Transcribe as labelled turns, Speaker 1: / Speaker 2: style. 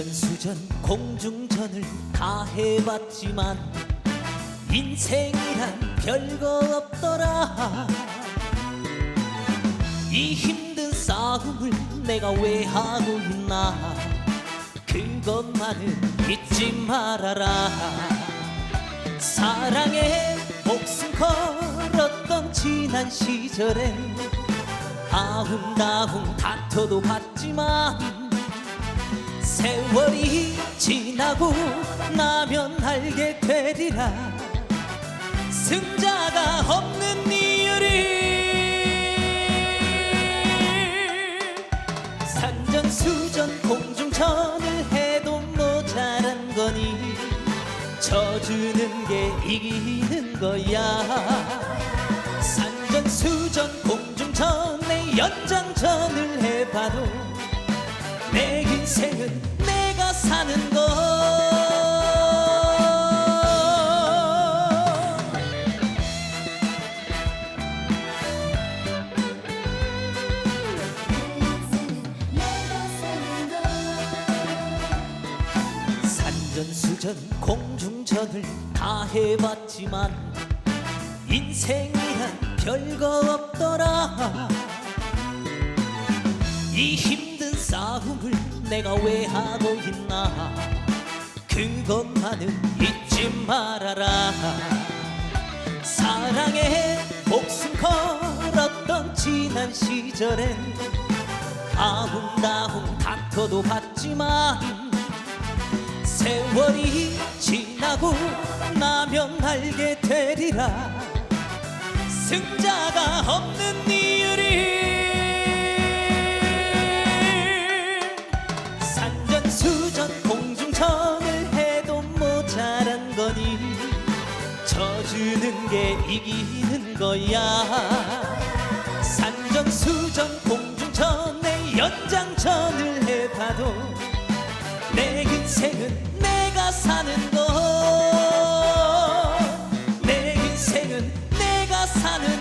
Speaker 1: 산전수전 공중전을 다 해봤지만 인생이란 별거 없더라. 이 힘든 싸움을 내가 왜 하고 있나? 그것만은 잊지 말아라. 사랑에 목숨 걸었던 지난 시절엔 아웅다웅 다퉈도 봤지만 세월이 지나고 나면 알게 되리라. 승자가 없는 이유를 산전수전 공중전을 해도 모자란 거니 져주는 게 이기는 거야. 산전수전 공중전의 연장전을 해봐도 내 인생은 내가 사는 것. 공중전을 다 해봤지만 인생이란 별거 없더라. 이 힘든 싸움을 내가 왜 하고 있나? 그것만은 잊지 말아라. 사랑에 목숨 걸었던 지난 시절엔 아웅다웅 다퉈도 봤지만 세월이 지나고 나면 알게 되리라. 승자가 없는 이유를 게 이기는 거야. 산전 수전 공중전에 연장전을 해봐도 내 인생은 내가 사는 거 내 인생은 내가 사는